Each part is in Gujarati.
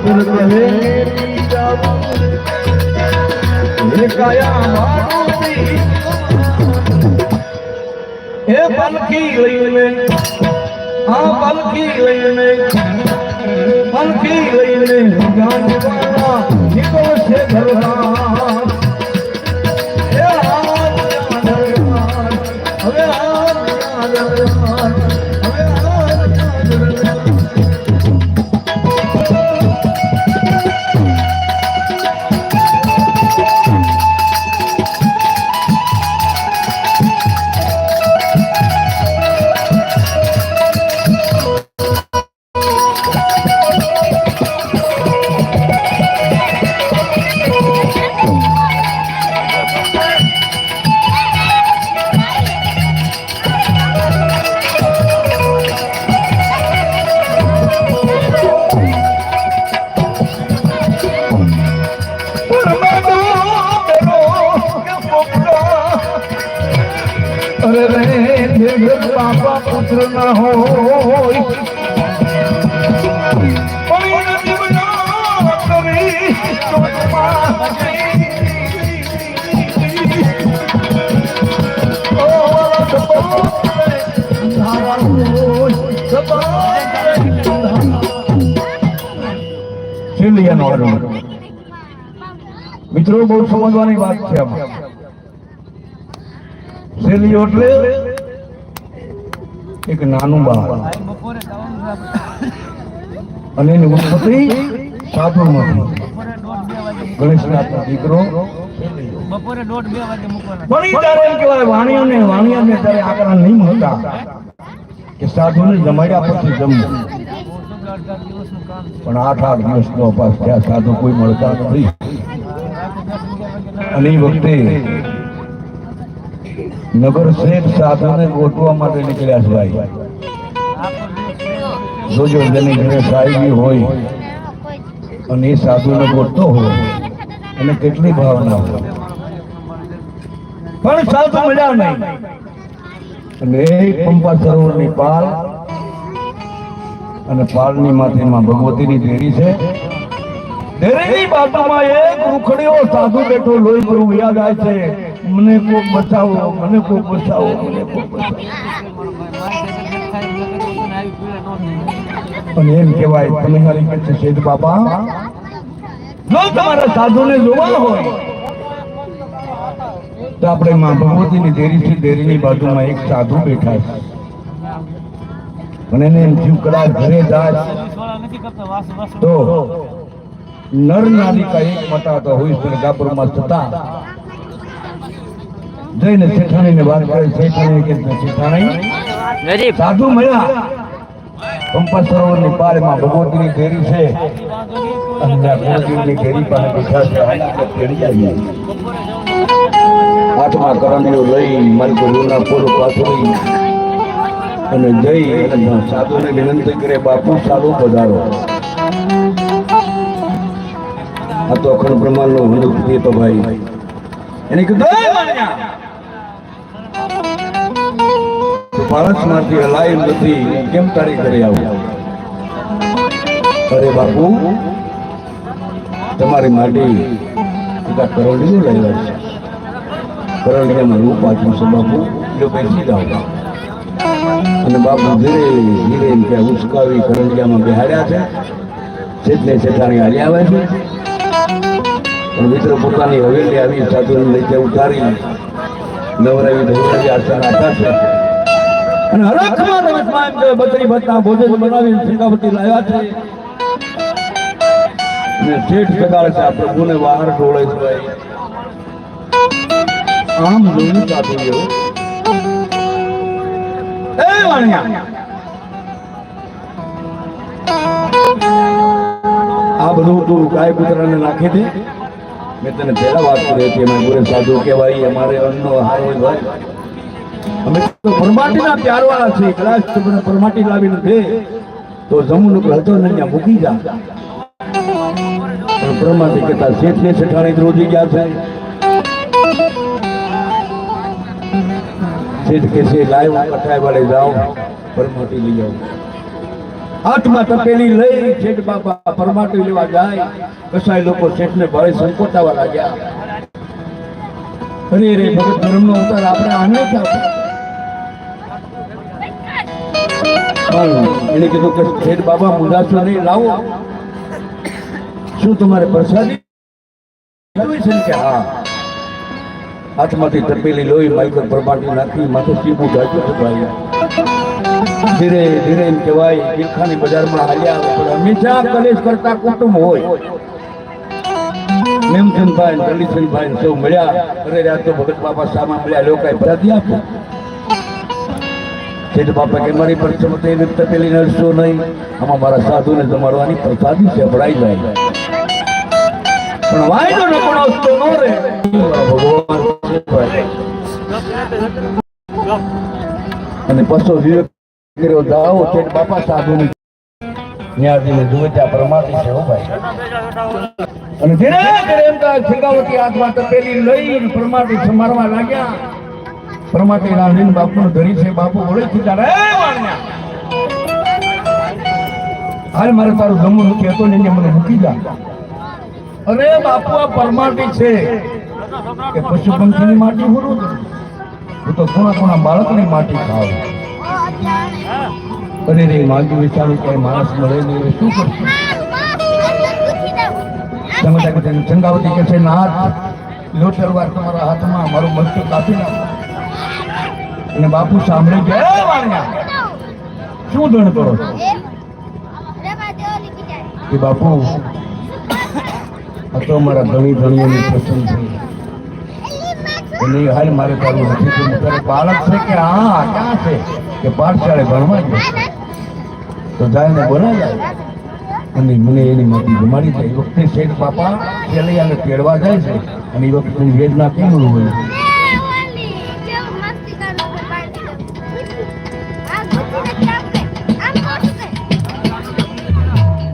સાધુ કહે કાયા મારુતિ હે પલખી લઈને આ પલખી લઈને પલખી લઈને ગાંધીવાળા નીકળશે ઘરડા પુત્ર ના હોય મિત્રો બહુ સમજવાની વાત છે આમાં. શેલી એટલે એક નાનું બાળ. અને એની ઉત્પત્તિ સાધુમાંથી ગણેશનાથનો દીકરો બપોરે નહીં મળતા કે સાધુને જમાડ્યા પછી જમવું. પણ આઠ આઠ દિવસનો અપાસ ત્યાં સાધુ કોઈ મળતા નથી. અને એ વખતે નગર શેઠ સાધુને ગોતવા માટે નીકળ્યા છે ભાઈ. જોજો, જેની ઘરે સાહેબી હોય અને એ સાધુને ગોતતો હોય અને કેટલી ભાવના હોય. પણ સાધુ મળ્યા નહીં. અને એક પંપા સરોવરની પાલ અને પાલની માથેમાં ભગવતીની દેરી છે. દેરીની બાજુમાં એક રૂખડીઓ સાધુ બેઠો લોહી ભરવું યાદ આવે છે. મને કોક બતાવો, મને કોક બચાવો મને કોક બતાવો. અને એમ કહેવાય, તમે હરી છે શેઠ બાબા જો તમારા સાધુને જોવા હોય, તો આપણે માં ભગવતીની દેરી છે દેરીની બાજુમાં એક સાધુ બેઠા છે. અને એને એમ જીવ કદાચ ઘરે જાય, તો નર નાલિકા એક મટાતા હોય સરગાપુરમાં થતા જઈને શેઠાણીને વાત કરે. શેઠાણી કે શેઠાણી સાધુ મળ્યા. પંપા સરોવરની પાળમાં ભગવતીની ઘેરી છે. અને ત્યાં ભગવતીની ઘેરી પાસે બેઠા છે. તેડી આવીએ. હાથમાં કરંડીઓ લઈ મારી ગુરુના પૂર પાથરી. અને જઈ અને સાધુને વિનંતી કરે બાપુ સાધુ પધારો. આ તો અખંડ બ્રહ્માંડનો મનુષ્ય તો ભાઈ. એને કીધું "એ માંથી હલાય નથી, કેમ તારી ઘરે આવું? અરે બાપુ, તમારી માટી એકા કરોડીનું લાવ્યા છે. કરોડિયામાં રૂપ આપ્યું છે બાપુ. જો બેસી જાઓ અને બાપુ ધીરે ધીરે ઉચકાવી કરોડિયામાં બિહાર્યા છે. છેટને છેટાણી હાલી આવે છે. પણ મિત્રો પોતાની હવેલી આવી સાધુને લઈ ઉતારી નવરાવી ધોરાવી આસન આપ્યા છે. અને હરખમાં રમતમાં એમ કે બત્રી બત્તા ભોજન બનાવી સિંગાવતી લાવ્યા છે. અને શેઠ સગાડે છે, આ પ્રભુને વાહર ઢોળે છે આમ જોઈને સાધુ એ વાણિયા. આ બધું તું ગાય કૂતરાને નાખી દે. મેં તને પહેલા વાત કરી હતી અમે ગુરે સાધુ કહેવાય, અમારે અન્નનો આહાર હોય અમે તો પરમાટીના પ્યારવાળા છીએ, કદાચ તમને પરમાટી લાવી નથી તો જમુનું હતો ને ત્યાં મૂકી જા. પણ પરમાટી કહેતા શેઠને શેઠાણી રોજી ગયા છે. શેઠ કે છે લાઈવ કઠાઈ વાળે જાઓ પરમાટી લઈ આવું. હાથમાં તપેલી લઈ શેઠ બાપા પરમાટી લેવા જાય. કસાય લોકો શેઠને ભારે સંકોચાવા લાગ્યા. અરે રે ભગત ધર્મનો અવતાર આપણે આને જ એને કીધું કે શેઠ બાબા મુંડાસો નહીં, લાવો. શું તમારે પ્રસાદી? કે? હા. હાથમાંથી તપેલી લોહી પર પરમાટી નાખી, માથે ચીબુ ગાજ્યું છપાયું ધીરે ધીરે એમ કહેવાય ગીરખાની બજારમાં હાલ્યા પણ હંમેશા કલેશ કરતા કુટુંબ હોય. મેમચંદભાઈ દલીચંદભાઈ સૌ મળ્યા. અરે રાત તો ભગત બાપા સામા મળ્યા, લોકાએ પ્રસાદી આપો. શેઠ બાપા કે મારી પર ચમતે તપેલી નડશો નહીં. આમાં મારા સાધુને જમાડવાની પ્રસાદી છે, અભડાઈ જાય. પણ વાયદો ન પડાવતો ન રે ભગવાન. અને પશુ વિવેક કર્યો દાવો છે બાપા સાધુ ની ન્યાજીને જુએ ત્યાં પરમાત્મા છે ભાઈ. અને ધીરે ધીરે એમ કહે શિકાવતી હાથમાં તપેલી પરમાટી સમારવા લાગ્યા. પરમાટી રાંધીને બાપુનું ધરી છે, બાપુ હાલ મારે તારું જમવું નથી હતો ને મને મૂકી જા. અરે બાપુ, આ પરમાટી છે. કે પશુ પંખીની માટી હોરું હું તો કોણા કોણા બાળકની માટી ખાવ. અરે રે માગ્યું વિચારું કે માણસ મળે નહીં શું કરશું? ચંગાવતી કે છે, નાથ લો તલવાર તમારા હાથમાં, મારું મસ્તક કાપી નાખો. અને બાપુ સાંભળી ગયા શું દણ કરો છો?" કે બાપુ, આ તો અમારા ધણી ધણીઓની પસંદ છે એની હાલ મારે કરવું નથી ત્યારે બાળક છે કે હા ક્યાં છે? કે પાઠશાળે ભણવા જ તો જાય ને બોલાવ્યા અને મને એની માંથી જમાડી જાય એ વખતે શેઠ બાપા પેલૈયાને તેડવા જાય છે. અને એ વખતે વેદના કેવું હોય?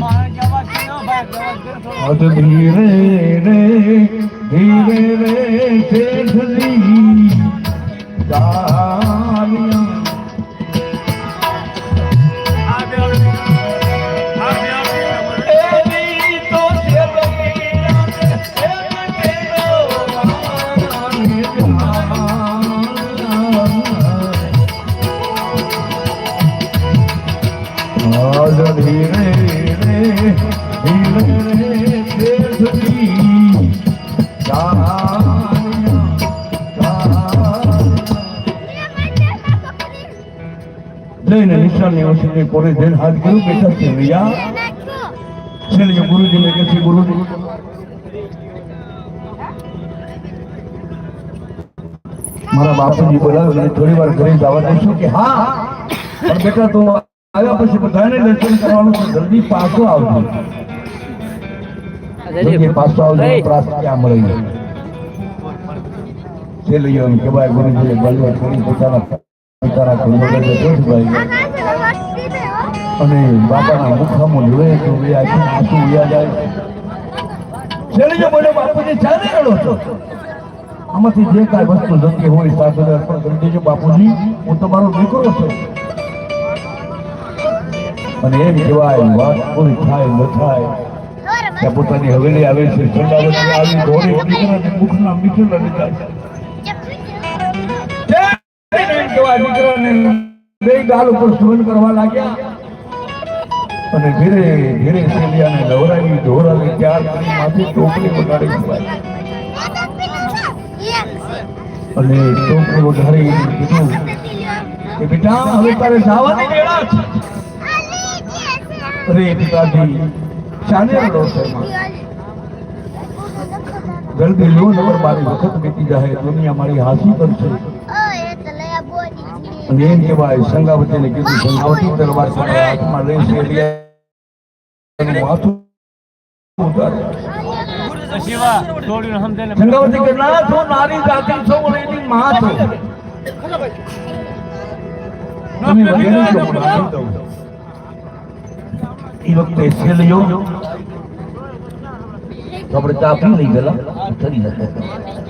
મારે જવા છે ને ભાઈ જવા છે થોડો અદ ધીરે રે. ધીરે રે શેઠજી લઈને નિશાની ઓછી કોરે જઈને હાથ કર્યું બેઠા છે રિયા છેલ્લે ગુરુજી ને કહે છે ગુરુજી મારા બાપુજી બોલાવે મને થોડી વાર ઘરે જવા દેશો કે હા પણ બેટા તો આવ્યા પછી બધાને દર્શન કરવાનું છે જલ્દી પાછો આવજો જલ્દી પાછો આવજો પ્રાસ ક્યાં મળે છે છેલ્લે એમ કે ભાઈ ગુરુજીએ બોલવા છોડી પોતાના અને બાપાના મુખામાં જોયે તો એ આખી આંસુ ઉયા જાય? છેલ્લે બોલે બાપુજી ચાલે રડો છો? આમાંથી જે કાંઈ વસ્તુ જતી હોય સાથે અર્પણ કરી દેજો બાપુજી હું તમારો દીકરો છું. અને એમ કહેવાય વાત પૂરી થાય ન થાય. ત્યાં પોતાની હવેલી આવે છે ઠંડા આવી દોડી દીકરાને મુખના મીઠું લીધા છે એમ દીકરાને બે ગાલ ઉપર સુવન કરવા લાગ્યા. અને ધીરે ધીરે સેલિયાને નવરાવી ધોરાવી ત્યાર કરી માથે ટોપલી વગાડી અને ટોપલી વગાડી કીધું કે બેટા, હવે તારે જવાની વેળા છે. અરે પિતાજી, શાને રડો છો? જલ્દી લો નંબર મારી વખત બીતી જાય દુનિયા મારી હાસી કરશે અને એમ કહેવાય સંગાવતીને કીધું સંગાવતી તલવાર તમારા હાથમાં લઈ સેલિયાનું માથું ઉતારે શિવા છોડીને સમજે સંગાવતી કે ના છો નારી જાતિ છો અને એની માં છો તમે વગેરે છો પણ આ નહીં દઉં. એ વખતે સેલિયો તો આપણે ચા પી લઈ ગયેલા ચડી જશે થોડું વધારે નથી ને કે વોલ્યુમ મને વધારે નથી